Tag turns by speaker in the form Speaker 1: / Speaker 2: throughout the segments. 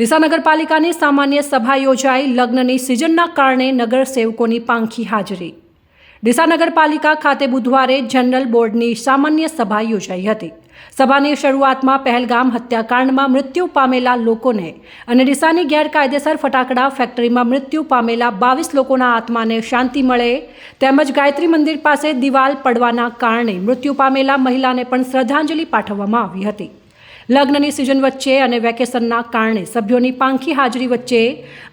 Speaker 1: ડીસા નગરપાલિકાની સામાન્ય સભા યોજાઈ લગ્નની સિઝનના કારણે નગર સેવકોની પાંખી હાજરી. ડીસા નગરપાલિકા ખાતે બુધવારે જનરલ બોર્ડની સામાન્ય સભા યોજાઈ હતી. સભાની શરૂઆતમાં પહેલગામ હત્યાકાંડમાં મૃત્યુ પામેલા લોકોને અને ડીસાની ગેરકાયદેસર ફટાકડા ફેક્ટરીમાં મૃત્યુ પામેલા બાવીસ લોકોના આત્માને શાંતિ મળે તેમજ ગાયત્રી મંદિર પાસે દિવાલ પડવાના કારણે મૃત્યુ પામેલા મહિલાને પણ શ્રદ્ધાંજલિ પાઠવવામાં આવી હતી. લગ્નની સિઝન વચ્ચે અને વેકેશનના કારણે સભ્યોની પાંખી હાજરી વચ્ચે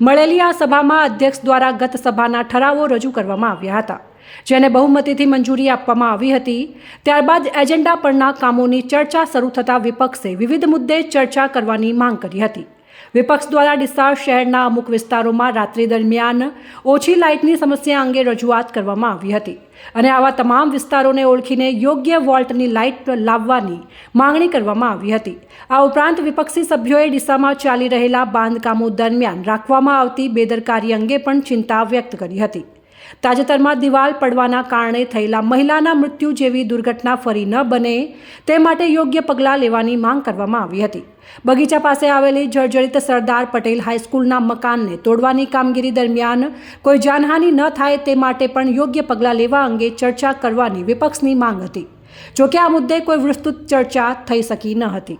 Speaker 1: મળેલી આ સભામાં અધ્યક્ષ દ્વારા ગત સભાના ઠરાવો રજૂ કરવામાં આવ્યા હતા. જેને બહુમતીથી મંજૂરી આપવામાં આવી હતી. ત્યારબાદ એજન્ડા પરના કામોની ચર્ચા શરૂ થતાં વિપક્ષે વિવિધ મુદ્દે ચર્ચા કરવાની માંગ કરી હતી. વિપક્ષ દ્વારા ડીસા શહેરના અમુક વિસ્તારોમાં રાત્રિ દરમિયાન ઓછી લાઇટની સમસ્યા અંગે રજૂઆત કરવામાં આવી હતી અને આવા તમામ વિસ્તારોને ઓળખીને યોગ્ય વોલ્ટની લાઇટ લાવવાની માંગણી કરવામાં આવી હતી. આ ઉપરાંત વિપક્ષી સભ્યોએ ડીસામાં ચાલી રહેલા બાંધકામો દરમિયાન રાખવામાં આવતી બેદરકારી અંગે પણ ચિંતા વ્યક્ત કરી હતી. તાજેતરમાં દિવાલ પડવાના કારણે થયેલા મહિલાના મૃત્યુ જેવી દુર્ઘટના ફરી ન બને તે માટે યોગ્ય પગલાં લેવાની માંગ કરવામાં આવી હતી. બગીચા પાસે આવેલી જર્જરિત સરદાર પટેલ હાઈસ્કૂલના મકાનને તોડવાની કામગીરી દરમિયાન કોઈ જાનહાનિ ન થાય તે માટે પણ યોગ્ય પગલાં લેવા અંગે ચર્ચા કરવાની વિપક્ષની માંગ હતી. જોકે આ મુદ્દે કોઈ વિસ્તૃત ચર્ચા થઈ શકી ન હતી.